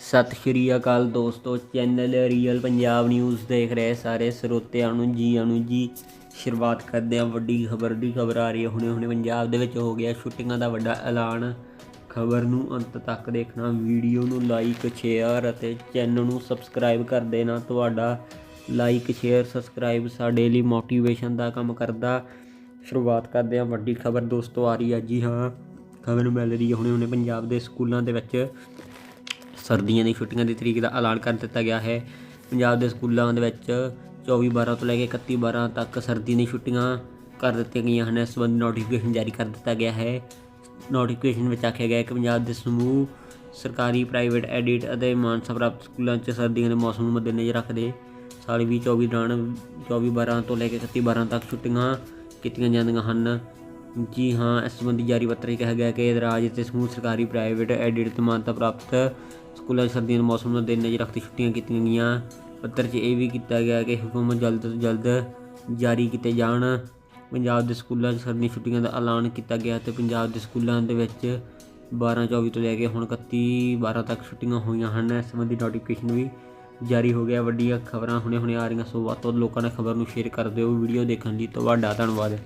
ਸਤਿ ਸ਼੍ਰੀ ਅਕਾਲ ਦੋਸਤੋ, channel real Punjab news ਦੇਖ ਰਹੇ ਸਾਰੇ ਸਰੋਤਿਆਂ ਨੂੰ ਜੀ ਨੂੰ ਜੀ। ਸ਼ੁਰੂਆਤ ਕਰਦੇ ਹਾਂ ਵੱਡੀ ਖਬਰ ਦੀ, ਖਬਰ ਆ ਰਹੀ ਹੈ ਹੁਣੇ ਹੁਣੇ ਪੰਜਾਬ ਦੇ ਵਿੱਚ ਹੋ ਗਿਆ ਛੁੱਟੀਆਂ ਦਾ ਵੱਡਾ ਐਲਾਨ। ਖਬਰ ਨੂੰ ਅੰਤ ਤੱਕ ਦੇਖਣਾ, ਵੀਡੀਓ ਨੂੰ ਲਾਈਕ ਸ਼ੇਅਰ ਅਤੇ ਚੈਨਲ ਨੂੰ ਸਬਸਕ੍ਰਾਈਬ ਕਰ ਦੇਣਾ। ਤੁਹਾਡਾ ਲਾਈਕ ਸ਼ੇਅਰ ਸਬਸਕ੍ਰਾਈਬ ਸਾਡੇ ਲਈ ਮੋਟੀਵੇਸ਼ਨ ਦਾ ਕੰਮ ਕਰਦਾ। ਸ਼ੁਰੂਆਤ ਕਰਦੇ ਹਾਂ ਵੱਡੀ ਖਬਰ ਦੋਸਤੋ ਆ ਰਹੀ ਹੈ ਜੀ, ਹਾਂ। ਖਬਰ ਮਿਲ ਰਹੀ ਹੈ ਹੁਣੇ ਹੁਣੇ ਪੰਜਾਬ ਦੇ ਸਕੂਲਾਂ ਦੇ ਵਿੱਚ। ਸਰਦੀਆਂ ਦੀਆਂ ਛੁੱਟੀਆਂ ਦੀ ਤਰੀਕ ਦਾ ਐਲਾਨ ਕਰ ਦਿੱਤਾ ਗਿਆ ਹੈ। ਪੰਜਾਬ ਦੇ ਸਕੂਲਾਂ ਦੇ ਵਿੱਚ 24 12 ਤੋਂ ਲੈ ਕੇ 31 12 ਤੱਕ ਸਰਦੀ ਦੀਆਂ ਛੁੱਟੀਆਂ ਕਰ ਦਿੱਤੀਆਂ ਗਈਆਂ ਹਨ। ਇਸ ਸੰਬੰਧੀ ਨੋਟੀਫਿਕੇਸ਼ਨ ਜਾਰੀ ਕਰ ਦਿੱਤਾ ਗਿਆ ਹੈ। ਨੋਟੀਫਿਕੇਸ਼ਨ ਵਿੱਚ ਆਖਿਆ ਗਿਆ ਹੈ ਕਿ ਪੰਜਾਬ ਦੇ ਸਮੂਹ ਸਰਕਾਰੀ ਪ੍ਰਾਈਵੇਟ ਐਡਿਟ ਅਤੇ ਮਾਨਸਾ ਪ੍ਰਾਪਤ ਸਕੂਲਾਂ 'ਚ ਸਰਦੀਆਂ ਦੇ ਮੌਸਮ ਨੂੰ ਮੱਦੇਨਜ਼ਰ ਰੱਖਦੇ ਸਾਲ 2024 ਦੌਰਾਨ 24 12 ਤੋਂ ਲੈ ਕੇ 31 12 ਤੱਕ ਛੁੱਟੀਆਂ ਕੀਤੀਆਂ ਜਾਂਦੀਆਂ ਹਨ। ਜੀ ਹਾਂ, ਇਸ ਸੰਬੰਧੀ ਜਾਰੀ ਪੱਤਰ 'ਚ ਕਿਹਾ ਗਿਆ ਕਿ ਰਾਜ ਅਤੇ ਸਮੂਹ ਸਰਕਾਰੀ ਪ੍ਰਾਈਵੇਟ ਐਡਿਟ ਮਾਨਤਾ ਪ੍ਰਾਪਤ ਸਕੂਲਾਂ 'ਚ ਸਰਦੀਆਂ ਦੇ ਮੌਸਮ ਨੂੰ ਦਿਨ ਨਜ਼ਰ ਰੱਖਦੇ ਛੁੱਟੀਆਂ ਕੀਤੀਆਂ ਗਈਆਂ। ਪੱਤਰ 'ਚ ਇਹ ਵੀ ਕੀਤਾ ਗਿਆ ਕਿ ਹੁਕਮ ਜਲਦ ਤੋਂ ਜਲਦ ਜਾਰੀ ਕੀਤੇ ਜਾਣ। ਪੰਜਾਬ ਦੇ ਸਕੂਲਾਂ 'ਚ ਸਰਦੀ ਛੁੱਟੀਆਂ ਦਾ ਐਲਾਨ ਕੀਤਾ ਗਿਆ ਤੇ ਪੰਜਾਬ ਦੇ ਸਕੂਲਾਂ ਦੇ ਵਿੱਚ 12 24 ਤੋਂ ਲੈ ਕੇ ਹੁਣ 31 12 ਤੱਕ ਛੁੱਟੀਆਂ ਹੋਈਆਂ ਹਨ। ਇਸ ਸੰਬੰਧੀ ਨੋਟੀਫਿਕੇਸ਼ਨ ਵੀ ਜਾਰੀ ਹੋ ਗਿਆ। ਵੱਡੀਆਂ ਖਬਰਾਂ ਹੁਣੇ ਹੁਣੇ ਆ ਰਹੀਆਂ, ਸੋ ਵੱਧ ਤੋਂ ਵੱਧ ਲੋਕਾਂ ਨੇ ਖਬਰ ਨੂੰ ਸ਼ੇਅਰ ਕਰ ਦਿਓ। ਵੀਡੀਓ ਦੇਖਣ ਲਈ ਤੁਹਾਡਾ ਧੰਨਵਾਦ।